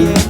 ရဲ့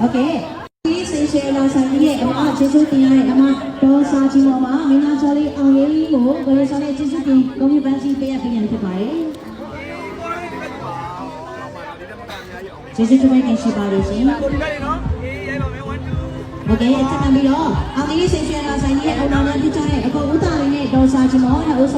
โอเคဒီစေရှယ်လာဆိုင်ရဲ့အမကျေးဇူးတင်ရတဲ့အမတော်စားကြည့်ပါမမင်းသားချော်လေးအောင်လေးကိုကိုရဆောင်နဲ့ကျေးဇူးတင်ဂုဏ်ပြုပန်းကြီးပေးရပေးရဖြစ်ပါတယ်ကျေးဇူးတင်နေရှိပါလို့ရှင် ကိုဒီကနေ့နော်အေးရိုက်ပါမယ်1 2 โอเคဆက်တမ်းပြီးတော့အောင်လေးစေရှယ်လာဆိုင်ရဲ့အနာဂတ်ပြချတဲ့အကောဦးသားလေးနဲ့တော်စားချင်မောနဲ့ဦး